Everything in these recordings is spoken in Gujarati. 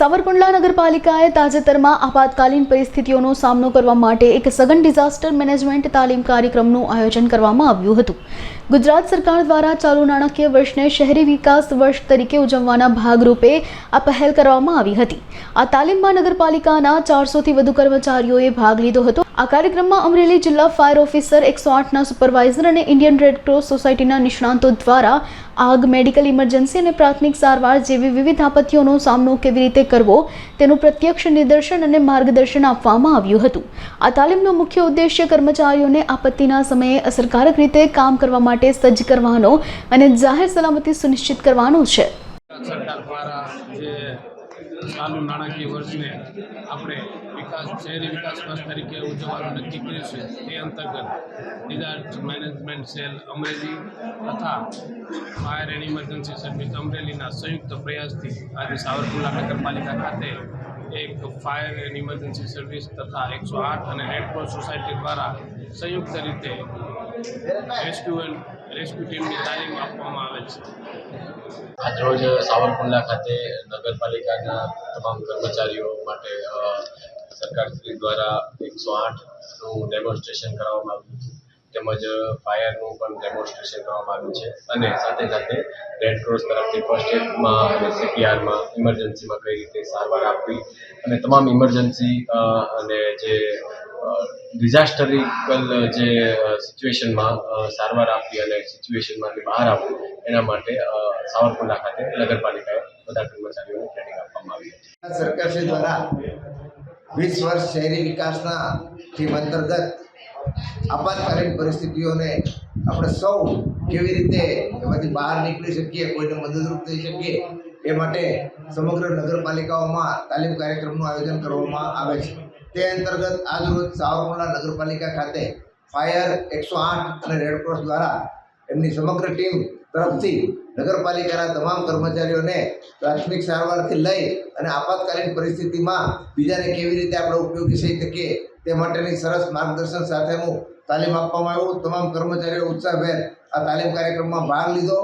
સાવરકુંડલા નગરપાલિકાએ તાજેતરમાં આપાતકાલીન પરિસ્થિતિઓનો સામનો કરવા માટે એક સઘન ડિઝાસ્ટર મેનેજમેન્ટ તાલીમ કાર્યક્રમનું આયોજન કરવામાં આવ્યું હતું. ગુજરાત સરકાર દ્વારા ચાલુ નાણાકીય વર્ષને શહેરી વિકાસ વર્ષ તરીકે ઉજવવાના ભાગરૂપે આ પહેલ કરવામાં આવી હતી. આ તાલીમમાં નગરપાલિકાના ચારસોથી વધુ કર્મચારીઓએ ભાગ લીધો હતો. આ કાર્યક્રમમાં અમરેલી જિલ્લા ફાયર ઓફિસર એકસો આઠના સુપરવાઇઝર અને ઇન્ડિયન રેડ ક્રોસ સોસાયટીના નિષ્ણાંતો દ્વારા આગ, મેડિકલ ઇમરજન્સી અને પ્રાથમિક સારવાર જેવી વિવિધ આપત્તિઓનો સામનો કેવી રીતે કરવો તેનું પ્રત્યક્ષ નિદર્શન અને માર્ગદર્શન આપવામાં આવ્યું હતું. આ તાલીમનો મુખ્ય ઉદ્દેશ્ય કર્મચારીઓને આપત્તિના સમયે અસરકારક રીતે કામ કરવા માટે સજ્જ કરવાનો અને જાહેર સલામતી સુનિશ્ચિત કરવાનો છે. ચાલુ નાણાકીય વર્ષને આપણે વિકાસ, શહેરી વિકાસ વર્ષ તરીકે ઉજવવાનું નક્કી કર્યું છે, તે અંતર્ગત ડિઝાસ્ટર મેનેજમેન્ટ સેલ અમરેલી તથા ફાયર એન્ડ ઇમરજન્સી સર્વિસ અમરેલીના સંયુક્ત પ્રયાસથી આજે સાવરકુંડલા નગરપાલિકા ખાતે એક ફાયર એન્ડ ઇમરજન્સી સર્વિસ તથા એકસો આઠ અને રેડક્રોસ સોસાયટી દ્વારા સંયુક્ત રીતે રેસ્ક્યુ એન્ડ રેસ્ક્યુ ટીમની તાલીમ આપવામાં આવે છે. આજરોજ સાવરકુંડલા ખાતે નગરપાલિકાના તમામ કર્મચારીઓ માટે સરકાર સરકારશ્રી દ્વારા એકસો આઠનું ડેમોન્સ્ટ્રેશન કરવામાં આવ્યું હતું. તેમજ ફાયરનું પણ ડેમોન્સ્ટ્રેશન કરવામાં આવ્યું છે. અને સાથે સાથે રેડ ક્રોસ તરફથી ફર્સ્ટ એડમાં અને સીપીઆરમાં ઇમરજન્સીમાં કઈ રીતે સારવાર આપવી અને તમામ ઇમરજન્સી અને જે ડિઝાસ્ટરિકલ જે સિચ્યુએશનમાં સારવાર આપવી અને સિચ્યુએશનમાંથી બહાર આવવું, એના માટે સાવરકુંડલા ખાતે નગરપાલિકાએ બધા કર્મચારીઓને ટ્રેનિંગ આપવામાં આવી હતી. સરકાર દ્વારા વીસ વર્ષ શહેરી વિકાસના ટીમ અંતર્ગત આપાતકાલીન પરિસ્થિતિઓને આપણે સૌ કેવી રીતે એમાંથી બહાર નીકળી શકીએ, કોઈને મદદરૂપ થઈ શકીએ, એ માટે સમગ્ર નગરપાલિકાઓમાં તાલીમ કાર્યક્રમનું આયોજન કરવામાં આવે છે. તે અંતર્ગત આજરોજ સાવરકુંડલા નગરપાલિકા ખાતે ફાયર એકસો આઠ અને રેડક્રોસ દ્વારા એમની સમગ્ર ટીમ તરફથી નગરપાલિકાના તમામ કર્મચારીઓને પ્રાથમિક સારવારથી લઈ અને આપાતકાલીન પરિસ્થિતિમાં બીજાને કેવી રીતે આપણે ઉપયોગી થઈ શકીએ તે માટેની સરસ માર્ગદર્શન સાથેનું તાલીમ આપવામાં આવ્યું. તમામ કર્મચારીઓ ઉત્સાહભેર આ તાલીમ કાર્યક્રમમાં ભાગ લીધો.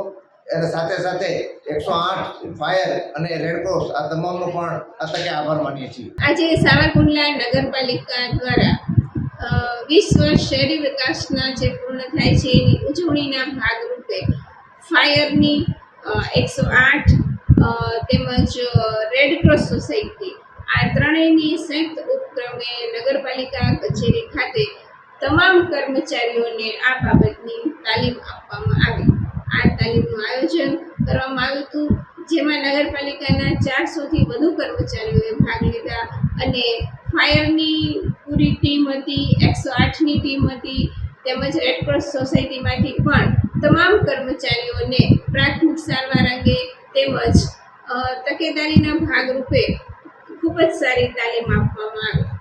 અને સાથે સાથે એકસો આઠ ફાયર અને રેડક્રોસ આ તમામનો પણ આ આભાર માનીએ છીએ. આજે સાવરકુંડલા નગરપાલિકા દ્વારા વીસ વર્ષ શહેરી વિકાસના જે પૂર્ણ થાય છે, એની ઉજવણીના ભાગરૂપે ફાયરની એકસો આઠ તેમજ રેડ ક્રોસ સોસાયટી આ ત્રણેયની સંયુક્ત ઉપક્રમે નગરપાલિકા કચેરી ખાતે તમામ કર્મચારીઓને આ બાબતની તાલીમ આપવામાં આવી આ તાલીમનું આયોજન કરવામાં આવ્યું હતું, જેમાં નગરપાલિકાના ચારસોથી વધુ કર્મચારીઓએ ભાગ લીધા અને ફાયરની પૂરી ટીમ હતી, એકસો આઠની ટીમ હતી, તેમજ રેડક્રોસ સોસાયટીમાંથી પણ તમામ કર્મચારીઓને પ્રાથમિક સારવાર અંગે તેમજ તકેદારીના ભાગરૂપે ખૂબ જ સારી તાલીમ આપવામાં આવી.